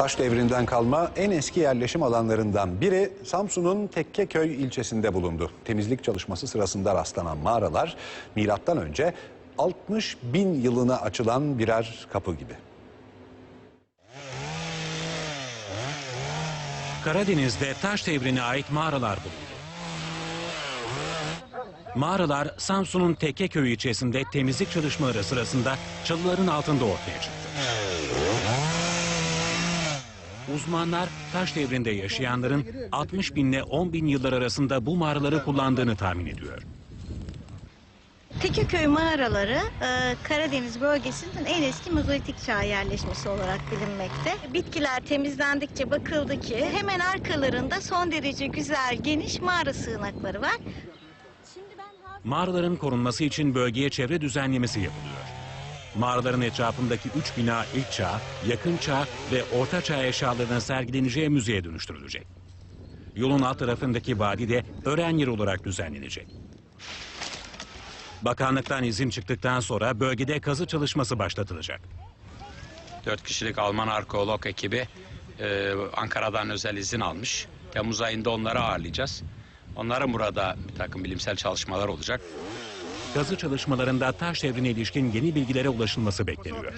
Taş devrinden kalma en eski yerleşim alanlarından biri Samsun'un Tekkeköy ilçesinde bulundu. Temizlik çalışması sırasında rastlanan mağaralar milattan önce 60 bin yılına açılan birer kapı gibi. Karadeniz'de taş devrine ait mağaralar bulundu. Mağaralar Samsun'un Tekkeköy ilçesinde temizlik çalışmaları sırasında çalıların altında ortaya çıktı. Uzmanlar taş devrinde yaşayanların 60 binle 10 bin yıllar arasında bu mağaraları kullandığını tahmin ediyor. Tekeköy mağaraları e, Karadeniz bölgesinin en eski mezolitik çağ yerleşmesi olarak bilinmekte. Bitkiler temizlendikçe bakıldı ki hemen arkalarında son derece güzel geniş mağara sığınakları var. Mağaraların korunması için bölgeye çevre düzenlemesi yapılıyor. Mağaraların etrafındaki üç bina ilk çağ, yakın çağ ve orta çağ eşyalarının sergileneceği müzeye dönüştürülecek. Yolun alt tarafındaki vadi de öğren yeri olarak düzenlenecek. Bakanlıktan izin çıktıktan sonra bölgede kazı çalışması başlatılacak. 4 kişilik Alman arkeolog ekibi e, Ankara'dan özel izin almış. Temmuz ayında onları ağırlayacağız. Onların burada bir takım bilimsel çalışmalar olacak. Kazı çalışmalarında taş devrine ilişkin yeni bilgilere ulaşılması bekleniyor.